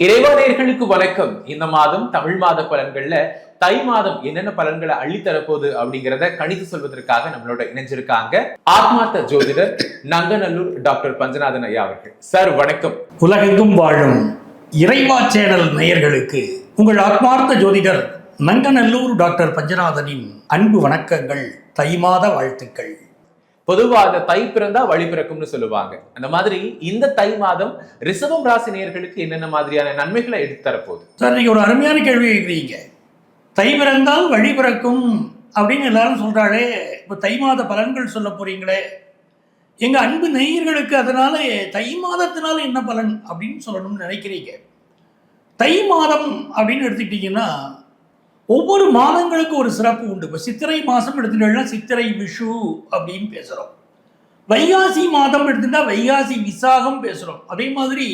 இறைவானியர்களுக்கு வணக்கம். இந்த மாதம் தமிழ் மாத பலன்கள்ல தை மாதம் என்னென்ன பலன்களை அள்ளித்தரப்போகுது அப்படிங்கிறத கணித்து சொல்வதற்காக நம்மளோட இணைஞ்சிருக்காங்க ஆத்மார்த்த ஜோதிடர் நங்கநல்லூர் டாக்டர் பஞ்சநாதன் ஐயா அவர்கள். சார் வணக்கம். உலகெங்கும் வாழும் இறைவா சேனல் நேயர்களுக்கு உங்கள் ஆத்மார்த்த ஜோதிடர் நங்கநல்லூர் டாக்டர் பஞ்சநாதனின் அன்பு வணக்கங்கள் தை மாத வாழ்த்துக்கள். பொதுவாக அந்த தை பிறந்தா வழி பிறக்கும்னு சொல்லுவாங்க. அந்த மாதிரி இந்த தை மாதம் ரிசவம் ராசி நேர்களுக்கு என்னென்ன மாதிரியான நன்மைகளை எடுத்து தரப்போகுது? சார் நீங்க ஒரு அருமையான கேள்வி எழுதுறீங்க. தை பிறந்தால் வழி பிறக்கும் அப்படின்னு எல்லாரும் சொல்றாளே. இப்போ தை மாத பலன்கள் சொல்ல போறீங்களே. எங்க அன்பு நேயர்களுக்கு அதனால தை மாதத்தினால என்ன பலன் அப்படின்னு சொல்லணும்னு நினைக்கிறீங்க. தை மாதம் அப்படின்னு எடுத்துக்கிட்டீங்கன்னா ஒவ்வொரு மாதங்களுக்கும் ஒரு சிறப்பு உண்டு. இப்போ சித்திரை மாதம் எடுத்துட்டோம்னா சித்திரை விஷு அப்படின்னு பேசுகிறோம் வைகாசி மாதம் எடுத்துட்டா வைகாசி விசாகம் பேசுகிறோம் அதே மாதிரி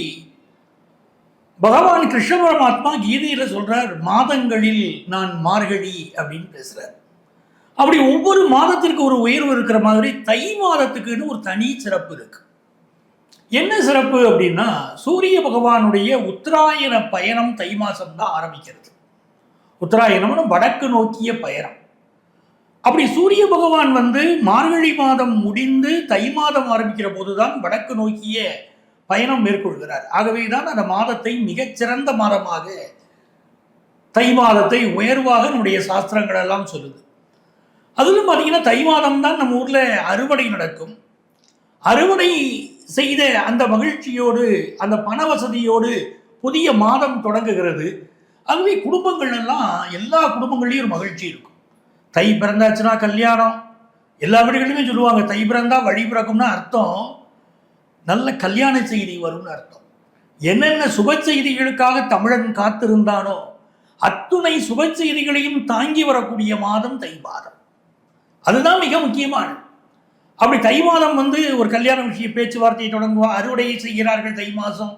பகவான் கிருஷ்ண பரமாத்மா கீதையில் சொல்கிறார் மாதங்களில் நான் மார்கழி அப்படின்னு பேசுகிறார் அப்படி ஒவ்வொரு மாதத்திற்கு ஒரு உயர்வு இருக்கிற மாதிரி தை மாதத்துக்குன்னு ஒரு தனி சிறப்பு இருக்கு. என்ன சிறப்பு அப்படின்னா சூரிய பகவானுடைய உத்தராயண பயணம் தை மாதம் தான் ஆரம்பிக்கிறது. உத்தராயணம்னு வடக்கு நோக்கிய பயணம். அப்படி சூரிய பகவான் வந்து மார்கழி மாதம் முடிந்து தை மாதம் ஆரம்பிக்கிற போதுதான் வடக்கு நோக்கிய பயணம் மேற்கொள்கிறார். ஆகவே தான் அந்த மாதத்தை மிகச்சிறந்த மாதமாக தை மாதத்தை உயர்வாக நம்முடைய சாஸ்திரங்கள் எல்லாம் சொல்லுது. அதிலும் பார்த்தீங்கன்னா தை மாதம் தான் நம்ம ஊரில் அறுவடை நடக்கும். அறுவடை செய்த அந்த மகிழ்ச்சியோடு அந்த பண வசதியோடு புதிய மாதம் தொடங்குகிறது. ஆகவே குடும்பங்கள் எல்லாம் எல்லா குடும்பங்கள்லேயும் ஒரு மகிழ்ச்சி இருக்கும். தை பிறந்தாச்சுன்னா கல்யாணம். எல்லா வீடுகளிலுமே சொல்லுவாங்க தை பிறந்தா வழி பிறக்கும்னா அர்த்தம். நல்ல கல்யாண செய்தி வரும்னு அர்த்தம். என்னென்ன சுப செய்திகளுக்காக தமிழன் காத்திருந்தானோ அத்துணை சுப செய்திகளையும் தாங்கி வரக்கூடிய மாதம் தை மாதம். அதுதான் மிக முக்கியமானது. அப்படி தை மாதம் வந்து ஒரு கல்யாண விஷய பேச்சுவார்த்தையை தொடங்குவா அறுவடையை செய்கிறார்கள் தை மாதம்.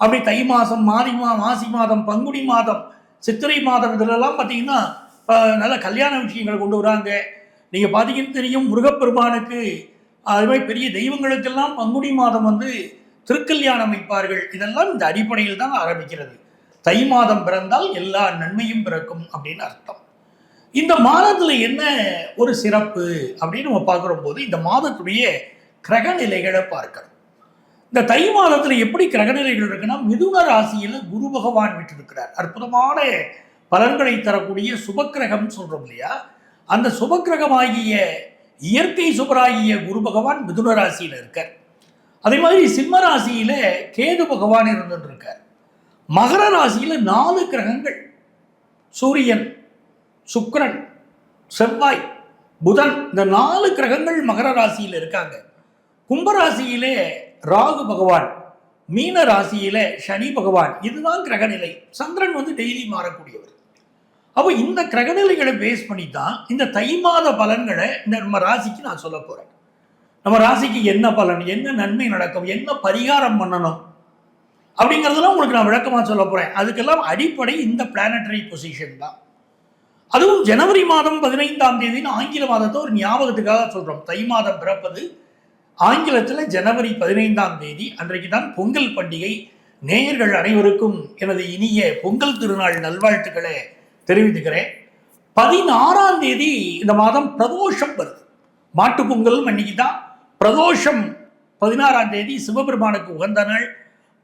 அப்படி தை மாதம் மாதி மா மாசி மாதம் பங்குனி மாதம் சித்திரை மாதம் இதிலெல்லாம் பார்த்தீங்கன்னா நல்ல கல்யாண விஷயங்களை கொண்டு வராங்க. நீங்கள் பார்த்தீங்கன்னு தெரியும் முருகப்பெருமானுக்கு அது மாதிரி பெரிய தெய்வங்களுக்கெல்லாம் பங்குனி மாதம் வந்து திருக்கல்யாணம் வைப்பார்கள் இதெல்லாம் இந்த அடிப்படையில் தான் ஆரம்பிக்கிறது. தை மாதம் பிறந்தால் எல்லா நன்மையும் பிறக்கும் அப்படின்னு அர்த்தம். இந்த மாதத்தில் என்ன ஒரு சிறப்பு அப்படின்னு நம்ம பார்க்குற போது இந்த மாதத்துடைய கிரக நிலைகளை பார்க்கணும். இந்த தை மாதத்தில் எப்படி கிரகநிலைகள் இருக்குன்னா மிதுன ராசியில் குரு பகவான் விட்டிருக்கிறார். அற்புதமான பலன்களை தரக்கூடிய சுபக்கிரகம் சொல்கிறோம் இல்லையா? அந்த சுபக்கிரகமாகிய இயற்கை சுபராகிய குரு பகவான் மிதுன ராசியில் இருக்கார். அதே மாதிரி சிம்ம ராசியில் கேது பகவான் இருந்துட்டு இருக்கார் மகர ராசியில் நாலு கிரகங்கள். சூரியன் சுக்கரன் செவ்வாய் புதன் இந்த நாலு கிரகங்கள் மகர ராசியில் இருக்காங்க. கும்பராசியிலே ராகு பகவான் மீன ராசியில சனி பகவான் இதுதான் கிரகநிலை. சந்திரன் வந்து டெய்லி மாறக்கூடியவர். அப்போ இந்த கிரகநிலைகளை பேஸ் பண்ணி தான் இந்த தை மாத பலன்களை இந்த நம்ம ராசிக்கு நான் சொல்ல போறேன். நம்ம ராசிக்கு என்ன பலன் என்ன நன்மை நடக்கும் என்ன பரிகாரம் பண்ணணும் அப்படிங்கிறதெல்லாம் உங்களுக்கு நான் விளக்கமாக சொல்ல போகிறேன் அதுக்கெல்லாம் அடிப்படை இந்த பிளானட்டரி பொசிஷன் தான். அதுவும் ஜனவரி மாதம் பதினைந்தாம் தேதின்னு ஆங்கில மாதத்தை ஒரு ஞாபகத்துக்காக சொல்கிறோம் தை மாதம் பிறப்பது ஆங்கிலத்தில் ஜனவரி பதினைந்தாம் தேதி அன்றைக்கு தான் பொங்கல் பண்டிகை. நேயர்கள் அனைவருக்கும் எனது இனிய பொங்கல் திருநாள் நல்வாழ்த்துக்களை தெரிவித்துக்கிறேன். பதினாறாம் தேதி இந்த மாதம் பிரதோஷம் வருது. மாட்டு பொங்கலும் அன்னைக்கு தான் பிரதோஷம் பதினாறாம் தேதி சிவபெருமானுக்கு உகந்த நாள்.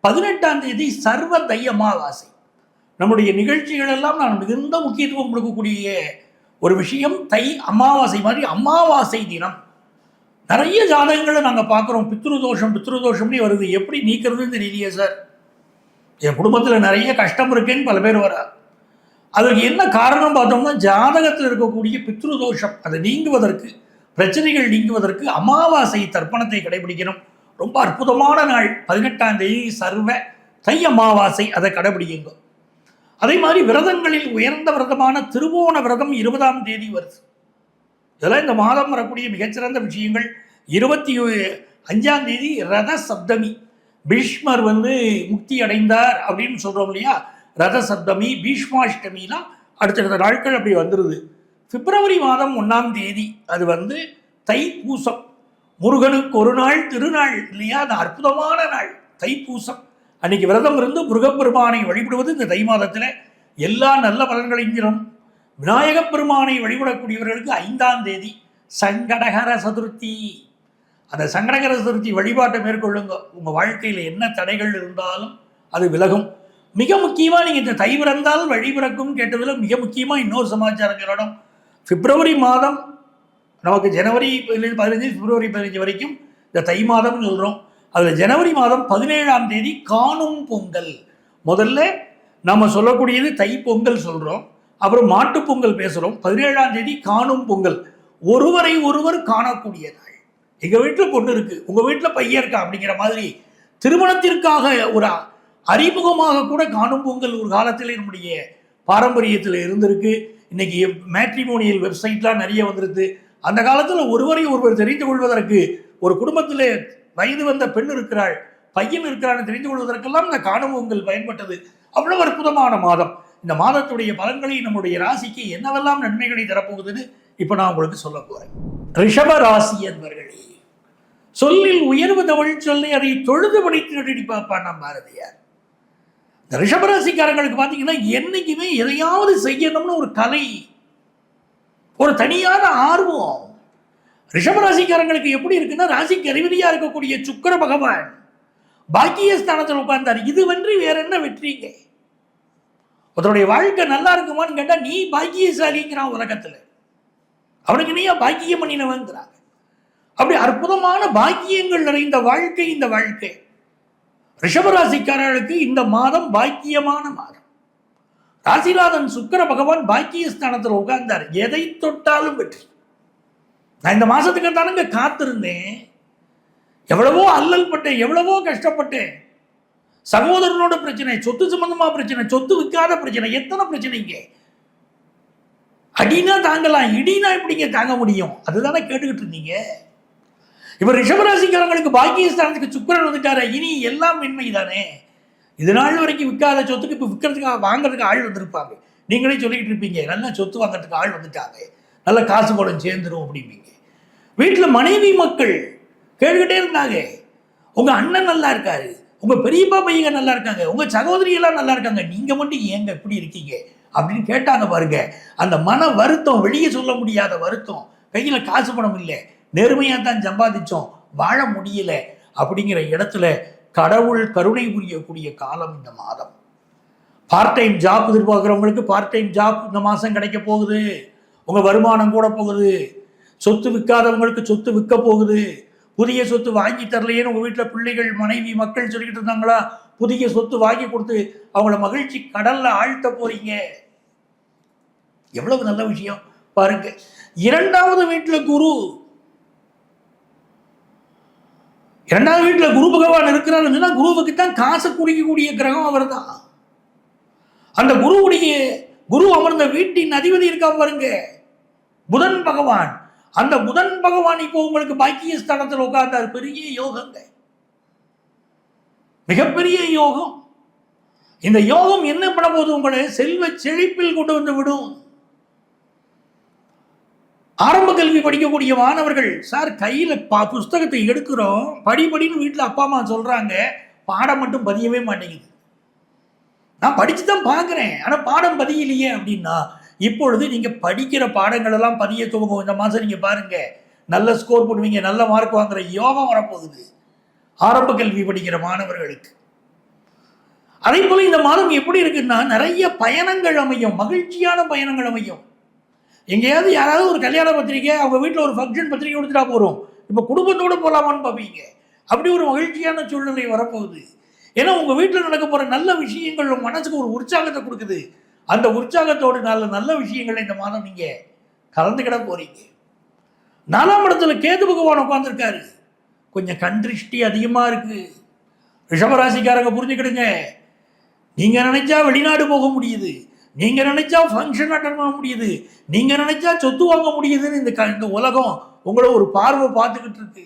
பதினெட்டாம் தேதி சர்வ தை அமாவாசை. நம்முடைய நிகழ்ச்சிகள் எல்லாம் நான் மிகுந்த முக்கியத்துவம் கொடுக்கக்கூடிய ஒரு விஷயம் தை அமாவாசை மாதிரி அமாவாசை தினம். நிறைய ஜாதகங்களை நாங்கள் பார்க்குறோம் பித்ருதோஷம் பித்ருதோஷம்னே வருது. எப்படி நீக்கிறதுன்னு தெரியலையே சார். என் குடும்பத்தில் நிறைய கஷ்டம் இருக்கேன்னு பல பேர் வரா. அதற்கு என்ன காரணம் பார்த்தோம்னா ஜாதகத்தில் இருக்கக்கூடிய பித்ருதோஷம் அதை நீங்குவதற்கு பிரச்சனைகள் நீங்குவதற்கு அமாவாசை தர்ப்பணத்தை கடைபிடிக்கணும். ரொம்ப அற்புதமான நாள். பதினெட்டாம் தேதி சர்வ தை அமாவாசை அதை கடைபிடிங்க அதே மாதிரி விரதங்களில் உயர்ந்த விரதமான திருவோண விரதம் இருபதாம் தேதி வருது. இதெல்லாம் இந்த மாதம் வரக்கூடிய மிகச்சிறந்த விஷயங்கள். இருபத்தி அஞ்சாம் தேதி ரத சப்தமி பீஷ்மர் வந்து முக்தி அடைந்தார் அப்படின்னு சொல்கிறோம் இல்லையா? ரத சப்தமி பீஷ்மாஷ்டமிலாம் அடுத்தடுத்த நாட்கள் அப்படி வந்துடுது பிப்ரவரி மாதம் ஒன்றாம் தேதி அது வந்து தைப்பூசம். முருகனுக்கு ஒரு நாள் திருநாள் இல்லையா? அது அற்புதமான நாள் தைப்பூசம். அன்னைக்கு விரதம் இருந்து முருகப்பெருமானை வழிபடுவது இந்த தை மாதத்தில் எல்லா நல்ல பலன்களையும் தரும். விநாயகப் பெருமானை வழிபடக்கூடியவர்களுக்கு ஐந்தாம் தேதி சங்கடகர சதுர்த்தி. அந்த சங்கடகர சதுர்த்தி வழிபாட்டை மேற்கொள்ளுங்க. உங்கள் வாழ்க்கையில் என்ன தடைகள் இருந்தாலும் அது விலகும். மிக முக்கியமாக நீங்கள் இந்த தை பிறந்தால் வழி பிறக்கும் கேட்டதில் மிக முக்கியமாக இன்னொரு சமாச்சாரம் சொல்லணும் பிப்ரவரி மாதம் நமக்கு ஜனவரி பதினஞ்சு பிப்ரவரி பதினஞ்சு வரைக்கும் இந்த தை மாதம்னு சொல்கிறோம் அதில் ஜனவரி மாதம் பதினேழாம் தேதி காணும் பொங்கல். முதல்ல நம்ம சொல்லக்கூடியது தை பொங்கல் சொல்கிறோம் அப்புறம் மாட்டுப் பொங்கல் பேசுகிறோம் பதினேழாம் தேதி காணும் பொங்கல். ஒருவரை ஒருவர் காணக்கூடிய நாள் எங்கள் வீட்டில் பொண்ணு இருக்குது உங்கள் வீட்டில் பையன் இருக்கா? அப்படிங்கிற மாதிரி திருமணத்திற்காக ஒரு அறிமுகமாக கூட காணும் பொங்கல் ஒரு காலத்தில் நம்முடைய பாரம்பரியத்தில் இருந்திருக்கு. இன்னைக்கு மேட்ரிமோனியல் வெப்சைட்லாம் நிறைய வந்துருது அந்த காலத்தில் ஒருவரை ஒருவர் தெரிந்து கொள்வதற்கு ஒரு குடும்பத்தில் வயது வந்த பெண் இருக்கிறாள் பையன் இருக்கிறான்னு தெரிந்து கொள்வதற்கெல்லாம் இந்த காணும் பொங்கல் பயன்பட்டது. அவ்வளவு அற்புதமான மாதம். இந்த மாதத்துடைய பலன்களை நம்முடைய ராசிக்கு என்னவெல்லாம் நன்மைகளை தரப்போகுதுன்னு இப்போ நான் உங்களுக்கு சொல்ல போகிறேன் ரிஷப ராசி என்பர்களே சொல்லில் உயர்வு தமிழ் சொல்லி அதை தொழுது படித்து நடி பார்ப்பான் நம் பாரதியார். இந்த ரிஷபராசிக்காரங்களுக்கு பார்த்தீங்கன்னா என்னைக்குமே எதையாவது செய்யணும்னு ஒரு கலை ஒரு தனியான ஆர்வம். ரிஷபராசிக்காரங்களுக்கு எப்படி இருக்குன்னா ராசிக்கு அறிவதியாக இருக்கக்கூடிய சுக்கிர பகவான் பாக்கியஸ்தானத்தில் உட்கார்ந்தார். இதுவன்றி வேற என்ன வெற்றிங்க? ஒருத்தருடைய வாழ்க்கை நல்லா இருக்குமான்னு கேட்டால் நீ பாக்கியசாலிங்கிறான் உலகத்தில். அவனுக்கு நீயா பாக்கியம் பண்ணினவங்கிறாங்க அப்படி அற்புதமான பாக்கியங்கள் நிறைந்த வாழ்க்கை இந்த வாழ்க்கை. ரிஷபராசிக்காரர்களுக்கு இந்த மாதம் பாக்கியமான மாதம். ராசிநாதன் சுக்கிர பகவான் பாக்கியஸ்தானத்தில் உட்கார்ந்தார். எதை தொட்டாலும் வெற்றி. நான் இந்த மாதத்துக்கு தானுங்க காத்திருந்தேன். எவ்வளவோ அல்லல் பட்டேன் எவ்வளவோ கஷ்டப்பட்டேன். சகோதரனோட பிரச்சனை சொத்து சம்பந்தமா பிரச்சனை சொத்து விற்காத பிரச்சனை எத்தனை பிரச்சனைங்க அடினா தாங்கலாம் இடினா எப்படிங்க தாங்க முடியும்? அதுதானே கேட்டுக்கிட்டு இருந்தீங்க. இப்போ ரிஷபராசிக்காரங்களுக்கு பாக்கியஸ்தானத்துக்கு சுக்கிரன் வந்துட்டாரு இனி எல்லாம் மென்மை தானே இது நாள் வரைக்கும் விற்காத சொத்துக்கு இப்போ விற்கிறதுக்கு வாங்குறதுக்கு ஆள் வந்திருப்பாங்க. நீங்களே சொல்லிக்கிட்டு இருப்பீங்க நல்ல சொத்து வாங்குறதுக்கு ஆள் வந்துட்டாங்க. நல்ல காசு படம் சேர்ந்துரும் அப்படிம்பீங்க. வீட்டில் மனைவி மக்கள் கேட்டுக்கிட்டே இருந்தாங்க. உங்கள் அண்ணன் நல்லா இருக்காரு உங்கள் பெரியப்பா பையங்க நல்லா இருக்காங்க உங்கள் சகோதரி எல்லாம் நல்லா இருக்காங்க. நீங்கள் மட்டும் ஏங்க இப்படி இருக்கீங்க? அப்படின்னு கேட்டாங்க பாருங்க. அந்த மன வருத்தம் வெளியே சொல்ல முடியாத வருத்தம். கையில் காசு பணம் இல்லை. நெருமையாக தான் சம்பாதிச்சோம். வாழ முடியல அப்படிங்கிற இடத்துல கடவுள் கருணை புரியக்கூடிய காலம் இந்த மாதம். பார்ட் டைம் ஜாப் எதிர்பார்க்குறவங்களுக்கு பார்ட் டைம் ஜாப் இந்த மாதம் கிடைக்க போகுது. உங்கள் வருமானம் கூட போகுது. சொத்து விற்காதவங்களுக்கு சொத்து விற்க போகுது. புதிய சொத்து வாங்கி தரலையேன்னு உங்கள் வீட்டில் பிள்ளைகள் மனைவி மக்கள் சொல்லிக்கிட்டு இருந்தாங்களா? புதிய சொத்து வாங்கி கொடுத்து அவங்கள மகிழ்ச்சி கடல்ல ஆழ்த்த போறீங்க. எவ்வளவு நல்ல விஷயம். பாருங்க. இரண்டாவது வீட்டில் குரு. இரண்டாவது வீட்டில் குரு பகவான் இருக்கிறாருன்னு சொன்னா குருவுக்கு தான் காசை குடிக்கக்கூடிய கிரகம் அவர் தான் அந்த குருவுடைய குரு அமர்ந்த வீட்டின் அதிபதி இருக்கா பாருங்க. புதன் பகவான். அந்த புதன் பகவான் இப்போ உங்களுக்கு பாக்கிய ஸ்தானத்தில் உட்கார்ந்தார். பெரிய யோகங்க மிகப்பெரிய யோகம். இந்த யோகம் என்ன பண்ண போது உங்களை? செல்வ செழிப்பில் கொண்டு வந்து விடும். ஆரம்ப கல்வி படிக்கக்கூடிய மாணவர்கள் சார் கையில் பா புஸ்தகத்தை எடுக்கிறோம். படிப்படின்னு வீட்டில் அப்பா அம்மா சொல்கிறாங்க பாடம் மட்டும் பதியவே மாட்டேங்குது. நான் படிச்சு தான் பார்க்குறேன். ஆனால் பாடம் பதியலையே அப்படின்னா இப்பொழுது நீங்கள் படிக்கிற பாடங்கள் எல்லாம் பதிய துவங்கும். இந்த மாதம் நீங்கள் பாருங்க நல்ல ஸ்கோர் பண்ணுவீங்க நல்ல மார்க் வாங்குற யோகம் வரப்போகுது. ஆரம்ப கல்வி படிக்கிற மாணவர்களுக்கு. அதே போல இந்த மாதம் எப்படி இருக்குன்னா நிறைய பயணங்கள் அமையும் மகிழ்ச்சியான பயணங்கள் அமையும். எங்கேயாவது யாராவது ஒரு கல்யாண பத்திரிக்கை அவங்க வீட்டில் ஒரு ஃபங்க்ஷன் பத்திரிக்கை கொடுத்துட்டா போகிறோம் இப்போ குடும்பத்தோடு போகலாமான்னு பார்ப்பீங்க அப்படி ஒரு மகிழ்ச்சியான சூழ்நிலை வரப்போகுது. ஏன்னா உங்கள் வீட்டில் நடக்க போகிற நல்ல விஷயங்கள் உங்கள் மனசுக்கு ஒரு உற்சாகத்தை கொடுக்குது. அந்த உற்சாகத்தோடு நல்ல நல்ல விஷயங்களை இந்த மாதம் நீங்கள் கலந்துக்கிட போறீங்க. நாலாம் இடத்துல கேது பகவான் உட்காந்துருக்காரு கொஞ்சம் கண் திருஷ்டி அதிகமாக இருக்கு. ரிஷபராசிக்காரங்க புரிஞ்சுக்கிடுங்க. நீங்கள் நினைச்சா வெளிநாடு போக முடியுது. நீங்கள் நினைச்சா ஃபங்க்ஷன் அட்டன் பண்ண முடியுது. நீங்கள் நினைச்சா சொத்து வாங்க முடியுதுன்னு இந்த க இந்த உலகம் உங்களை ஒரு பார்வை பார்த்துக்கிட்டு இருக்கு.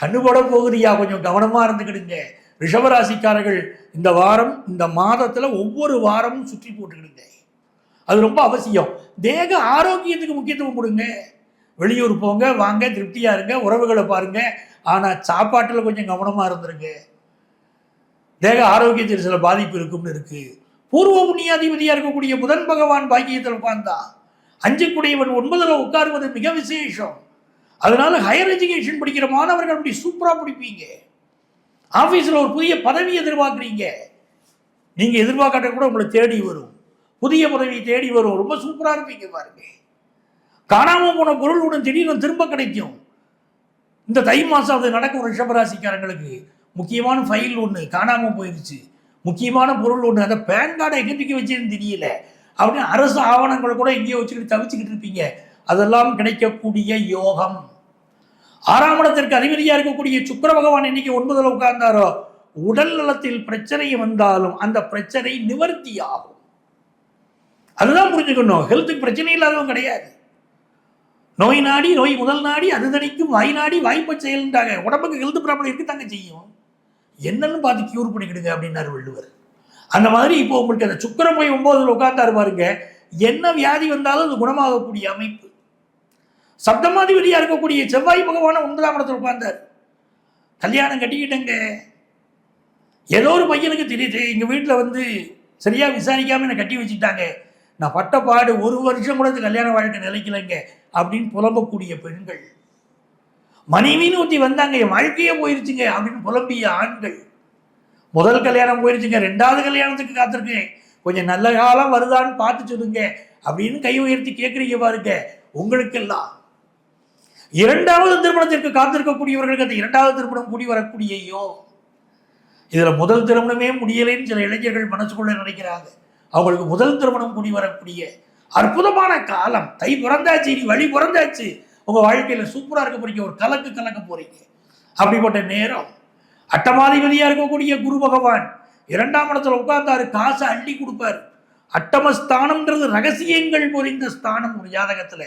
கண்ணு போட போகுதியா கொஞ்சம் கவனமாக இருந்துக்கிடுங்க. ரிஷபராசிக்காரர்கள் இந்த வாரம் இந்த மாதத்தில் ஒவ்வொரு வாரமும் சுற்றி போட்டுக்கிடுங்க. அது ரொம்ப அவசியம். தேக ஆரோக்கியத்துக்கு முக்கியத்துவம் கொடுங்க. வெளியூர் போங்க வாங்க திருப்தியாக இருங்க உறவுகளை பாருங்க. ஆனால் சாப்பாட்டில் கொஞ்சம் கவனமாக இருந்துருங்க. தேக ஆரோக்கியத்தில் சில பாதிப்பு இருக்கும்னு இருக்குது பூர்வ புண்ணியாதிபதியாக இருக்கக்கூடிய புதன் பகவான் பாக்கியத்தில் உட்கார்ந்தா அஞ்சுக்குடையவன் ஒன்பதில் உட்காருவது மிக விசேஷம். அதனால ஹையர் எஜுகேஷன் படிக்கிற மாணவர்கள் அப்படி சூப்பராக படிப்பீங்க. ஆஃபீஸில் ஒரு புதிய பதவி எதிர்பார்க்குறீங்க. நீங்கள் எதிர்பார்க்காட்ட கூட உங்களை தேடி வரும். புதிய பதவி தேடி வரும். ரொம்ப சூப்பராக இருப்பீங்க பாருங்க. காணாமல் போன பொருளுடன் திடீர்னு திரும்ப கிடைக்கும். இந்த தை மாதம் அது நடக்கும் ரிஷபராசிக்காரங்களுக்கு முக்கியமான ஃபைல் ஒன்று காணாமல் போயிடுச்சு முக்கியமான பொருள் ஒன்று அதை பேன் கார்டை எங்கே தூக்கி வச்சேன்னு தெரியல. அப்படின்னு அரசு ஆவணங்களை கூட எங்கேயோ வச்சுக்கிட்டு தவிச்சுக்கிட்டு இருப்பீங்க. அதெல்லாம் கிடைக்கக்கூடிய யோகம். ஆறாம் இடத்திற்கு இருக்கக்கூடிய சுக்கிர பகவான் இன்னைக்கு ஒன்பதுல உட்கார்ந்தாரோ உடல் நலத்தில் பிரச்சனை வந்தாலும் அந்த பிரச்சனை நிவர்த்தி ஆகும். அதுதான் புரிஞ்சுக்கணும். ஹெல்த்துக்கு பிரச்சனை இல்லாதவங்க கிடையாது. நோய் நாடி நோய் முதல் நாடி அது தணிக்கும் வாய் நாடி வாய்ப்பை செயல்ன்றாங்க. உடம்புக்கு ஹெல்த் ப்ராப்ளம் இருக்கு தாங்க செய்யும். என்னன்னு பார்த்து கியூர் பண்ணிக்கிடுங்க அப்படின்னாரு வள்ளுவர். அந்த மாதிரி இப்போ உங்களுக்கு அந்த சுக்கரம் போய் ஒன்பதுல உட்கார்ந்தாரு பாருங்க. என்ன வியாதி வந்தாலும் அது குணமாகக்கூடிய அமைப்பு. சப்தமாதிபதியாக இருக்கக்கூடிய செவ்வாய் பகவான ஒன்பதாம் இடத்தில் உட்கார்ந்தார். கல்யாணம் கட்டிக்கிட்டங்க. ஏதோ ஒரு பையனுக்கு தெரியுது எங்கள் வீட்டில் வந்து சரியாக விசாரிக்காமல் என்னை கட்டி வச்சுட்டாங்க. நான் பட்ட பாடு ஒரு வருஷம் கூட இந்த கல்யாண வாழ்க்கை நிலைக்கலைங்க அப்படின்னு புலம்பக்கூடிய பெண்கள். மனைவின்னு ஊற்றி வந்தாங்க என் வாழ்க்கையே போயிருச்சுங்க அப்படின்னு புலம்பிய ஆண்கள். முதல் கல்யாணம் போயிருச்சுங்க ரெண்டாவது கல்யாணத்துக்கு காத்திருக்கேன். கொஞ்சம் நல்ல காலம் வருதான்னு பார்த்து சொல்லுங்க அப்படின்னு கை உயர்த்தி கேட்குறீங்க பாருங்க உங்களுக்கெல்லாம். இரண்டாவது திருமணத்திற்கு காத்திருக்கக்கூடியவர்களுக்கு அந்த இரண்டாவது திருமணம் கூடி வரக்கூடிய யோகம் இதுல முதல் திருமணமே முடியலைன்னு சில இளைஞர்கள் மனசுக்குள்ள நினைக்கிறாங்க. அவங்களுக்கு முதல் திருமணம் கூடி வரக்கூடிய அற்புதமான காலம். தை பிறந்தாச்சு இனி வழி பிறந்தாச்சு. உங்க வாழ்க்கையில் சூப்பராக இருக்க போறீங்க. ஒரு கலக்கு கலக்க போறீங்க. அப்படிப்பட்ட நேரம். அட்டமாதிபதியாக இருக்கக்கூடிய குரு பகவான் இரண்டாம் இடத்துல உட்கார்ந்தாரு. காசை அள்ளி கொடுப்பாரு. அட்டமஸ்தானம்ன்றது ரகசியங்கள் பொறிந்த ஸ்தானம் ஒரு ஜாதகத்துல.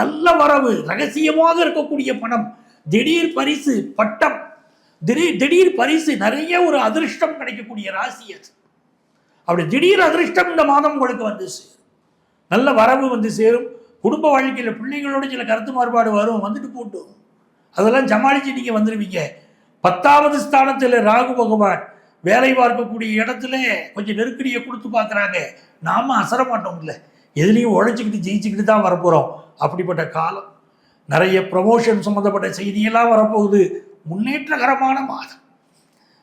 நல்ல வரவு ரகசியமாக இருக்கக்கூடிய பணம். திடீர் பரிசு பட்டம். திடீர் திடீர் பரிசு நிறைய ஒரு அதிர்ஷ்டம் கிடைக்கக்கூடிய ராசி அது. அப்படி திடீர் அதிர்ஷ்டம் இந்த மாதம் உங்களுக்கு வந்து சேரும். நல்ல வரவு வந்து சேரும். குடும்ப வாழ்க்கையில் பிள்ளைகளோட சில கருத்து மாறுபாடு வரும் வந்துட்டு போட்டும். அதெல்லாம் சமாளித்து நீங்கள் வந்துடுவீங்க பத்தாவது ஸ்தானத்தில் ராகு பகவான் வேலை பார்க்கக்கூடிய இடத்துல கொஞ்சம் நெருக்கடியை கொடுத்து பார்க்குறாங்க. நாம அசர மாட்டோம் இல்லை எதுலேயும் உழைச்சிக்கிட்டு ஜெயிச்சுக்கிட்டு தான் வரப்போகிறோம் அப்படிப்பட்ட காலம். நிறைய ப்ரமோஷன் சம்மந்தப்பட்ட செய்தியெல்லாம் வரப்போகுது. முன்னேற்றகரமான மாதம்.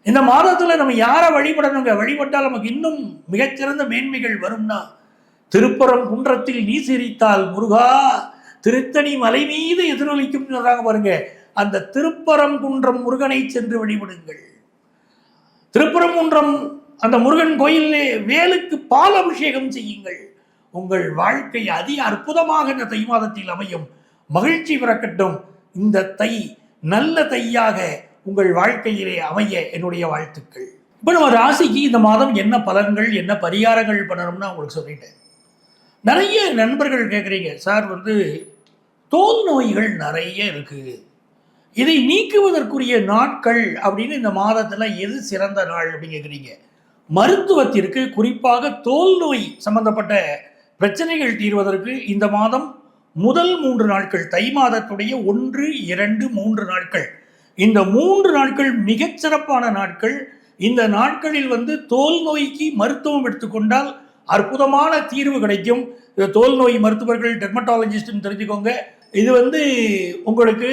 இந்த மாதத்தில் நம்ம யாரை வழிபடணுங்க? வழிபட்டால் நமக்கு இன்னும் மிகச்சிறந்த மேன்மைகள் வரும்னா திருப்புறம் குன்றத்தில் நீ சிரித்தால் முருகா திருத்தணி மலை மீது எதிரொலிக்கும் சொல்றாங்க பாருங்க. அந்த திருப்பரம் குன்றம் முருகனை சென்று வழிபடுங்கள். திருப்பரங்குன்றம் அந்த முருகன் கோயிலே வேலுக்கு பால் அபிஷேகம் செய்யுங்கள். உங்கள் வாழ்க்கை அதி அற்புதமாக இந்த தை மாதத்தில் அமையும். மகிழ்ச்சி பிறக்கட்டும். இந்த தை நல்ல தையாக உங்கள் வாழ்க்கையிலே அமைய என்னுடைய வாழ்த்துக்கள். இப்போ நம்ம ராசிக்கு இந்த மாதம் என்ன பலன்கள் என்ன பரிகாரங்கள் பண்ணணும்னு உங்களுக்கு சொல்லிட்டேன். நிறைய நண்பர்கள் கேட்குறீங்க சார் வந்து தோல் நோய்கள் நிறைய இருக்குது இதை நீக்குவதற்குரிய நாட்கள் அப்படின்னு இந்த மாதத்தில் எது சிறந்த நாள்? அப்படின்னு கேட்குறீங்க மருத்துவத்திற்கு குறிப்பாக தோல் நோய் சம்பந்தப்பட்ட பிரச்சனைகள் தீர்வதற்கு இந்த மாதம் முதல் மூன்று நாட்கள் தை மாதத்துடைய ஒன்று இரண்டு மூன்று நாட்கள். இந்த மூன்று நாட்கள் மிகச்சிறப்பான நாட்கள். இந்த நாட்களில் வந்து தோல் நோய்க்கு மருத்துவம் எடுத்துக்கொண்டால் அற்புதமான தீர்வு கிடைக்கும். தோல் நோய் மருத்துவர்கள் டெர்மட்டாலஜிஸ்ட்னு தெரிஞ்சுக்கோங்க. இது வந்து உங்களுக்கு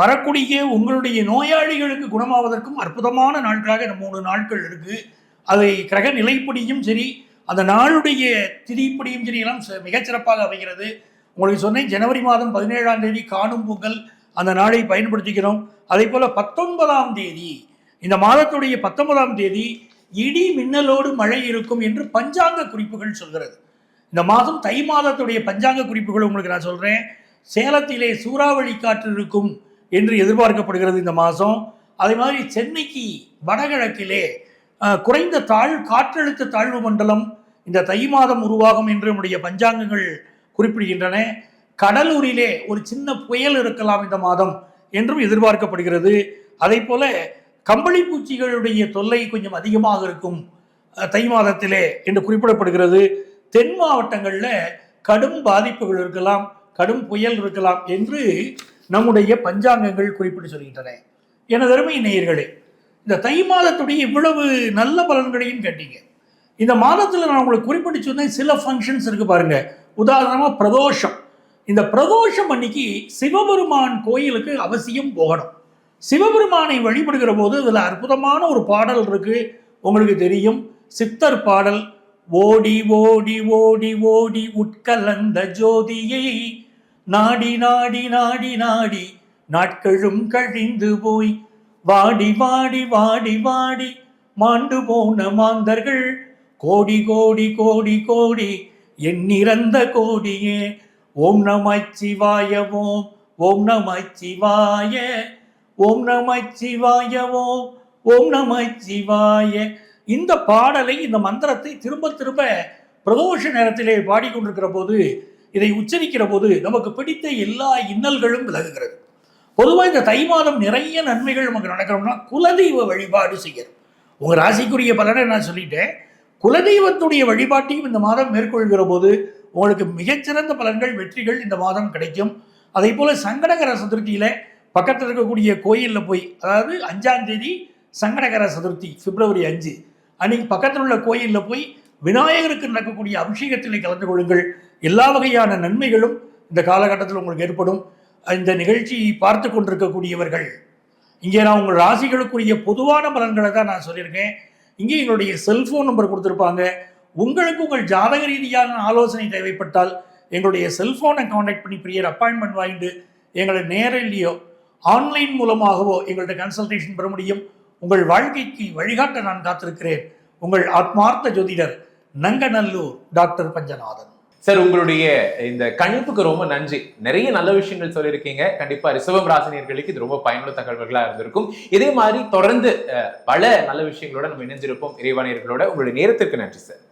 வரக்கூடிய உங்களுடைய நோயாளிகளுக்கு குணமாவதற்கும் அற்புதமான நாட்களாக இந்த மூணு நாட்கள் இருக்கு. அதை கிரக நிலைப்படியும் சரி அந்த நாளுடைய திதிப்படியும் சரி எல்லாம் மிகச்சிறப்பாக அமைகிறது. உங்களுக்கு சொன்னேன் ஜனவரி மாதம் பதினேழாம் தேதி காணும் பொங்கல் அந்த நாளை பயன்படுத்திக்கிறோம் அதே போல் பத்தொன்பதாம் தேதி இந்த மாதத்துடைய பத்தொன்பதாம் தேதி இடி மின்னலோடு மழை இருக்கும் என்று பஞ்சாங்க குறிப்புகள் சொல்கிறது. இந்த மாதம் தை மாதத்துடைய பஞ்சாங்க குறிப்புகள் உங்களுக்கு நான் சொல்கிறேன் சேலத்திலே சூறாவளி காற்று இருக்கும் என்று எதிர்பார்க்கப்படுகிறது இந்த மாதம். அதே மாதிரி சென்னைக்கு வடகிழக்கிலே குறைந்த தாழ் காற்றழுத்த தாழ்வு மண்டலம் இந்த தை மாதம் உருவாகும் என்று நம்முடைய பஞ்சாங்கங்கள் குறிப்பிடுகின்றன. கடலூரிலே ஒரு சின்ன புயல் இருக்கலாம் இந்த மாதம் என்றும் எதிர்பார்க்கப்படுகிறது. அதே போல கம்பளி பூச்சிகளுடைய தொல்லை கொஞ்சம் அதிகமாக இருக்கும் தை மாதத்திலே என்று குறிப்பிடப்படுகிறது. தென் மாவட்டங்களில் கடும் பாதிப்புகள் இருக்கலாம் கடும் புயல் இருக்கலாம் என்று நம்முடைய பஞ்சாங்கங்கள் குறிப்பிட்டு சொல்கின்றன. எனதருமை நேயர்களே இந்த தை மாதத்துடைய இவ்வளவு நல்ல பலன்களையும் கேட்டீங்க. இந்த மாதத்தில் நான் உங்களுக்கு குறிப்பிட்டு சொன்னேன் சில ஃபங்க்ஷன்ஸ் இருக்கு பாருங்க. உதாரணமாக பிரதோஷம். இந்த பிரதோஷம் அன்னைக்கு சிவபெருமான் கோயிலுக்கு அவசியம் போகணும். சிவபெருமானை வழிபடுகிற போது இதில் அற்புதமான ஒரு பாடல் இருக்கு. உங்களுக்கு தெரியும் சித்தர் பாடல் ஓடி ஓடி ஓடி ஓடி உட்கலந்த ஜோதியை நாடி நாடி நாடி நாடி நாட்களும் கழிந்து போய் வாடி வாடி வாடி வாடி மாண்டு போன மாந்தர்கள் கோடி கோடி கோடி கோடி எண்ணிறந்த கோடியே. ஓம் நமச்சிவாய ஓம் ஓம் நமச்சிவாய ஓம் நமச்சிவாய ஓம் ஓம் நமச்சிவாய இந்த பாடலை இந்த மந்திரத்தை திரும்ப திரும்ப பிரதோஷ நேரத்திலே பாடிக்கொண்டிருக்கிற போது இதை உச்சரிக்கிற போது நமக்கு பிடித்த எல்லா இன்னல்களும் விலகுகிறது. பொதுவாக இந்த தை மாதம் நிறைய நன்மைகள் நமக்கு நடக்கிறோம்னா குலதெய்வ வழிபாடு செய்யணும் உங்கள் ராசிக்குரிய பலனை நான் சொல்லிட்டேன். குலதெய்வத்துடைய வழிபாட்டையும் இந்த மாதம் மேற்கொள்கிற போது உங்களுக்கு மிகச்சிறந்த பலன்கள் வெற்றிகள் இந்த மாதம் கிடைக்கும். அதே போல் சங்கடகர சதுர்த்தியில் பக்கத்தில் இருக்கக்கூடிய கோயிலில் போய் அதாவது அஞ்சாம் தேதி சங்கடகர சதுர்த்தி பிப்ரவரி அஞ்சு அன்னைக்கு பக்கத்தில் உள்ள கோயிலில் போய் விநாயகருக்கு நடக்கக்கூடிய அபிஷேகத்தில் கலந்து கொள்ளுங்கள். எல்லா வகையான நன்மைகளும் இந்த காலகட்டத்தில் உங்களுக்கு ஏற்படும். இந்த நிகழ்ச்சியை பார்த்து கொண்டிருக்கக்கூடியவர்கள் இங்கே நான் உங்கள் ராசிகளுக்குரிய பொதுவான பலன்களை தான் நான் சொல்லியிருக்கேன். இங்கே எங்களுடைய செல்ஃபோன் நம்பர் கொடுத்துருப்பாங்க. உங்களுக்கு உங்கள் ஜாதக ரீதியான ஆலோசனை தேவைப்பட்டால் எங்களுடைய செல்ஃபோனை காண்டாக்ட் பண்ணி பிரியர் அப்பாயின்மெண்ட் வாங்கிட்டு எங்களை நேரிலேயோ ஆன்லைன் மூலமாகவோ எங்கள்கிட்ட கன்சல்டேஷன் பெற முடியும். உங்கள் வாழ்க்கைக்கு வழிகாட்ட நான் காத்திருக்கிறேன். உங்கள் ஆத்மார்த்த ஜோதிடர் நங்கநல்லூர் டாக்டர் பஞ்சநாதன். சார் உங்களுடைய இந்த கணிப்புக்கு ரொம்ப நன்றி. நிறைய நல்ல விஷயங்கள் சொல்லியிருக்கீங்க. கண்டிப்பா ரிசவம் ராசினியர்களுக்கு இது ரொம்ப பயனுள்ள தகவல்களா இருந்திருக்கும். இதே மாதிரி தொடர்ந்து பல நல்ல விஷயங்களோட நம்ம இணைஞ்சிருப்போம் இறைவானியர்களோட உங்களுடைய நேரத்திற்கு நன்றி சார்.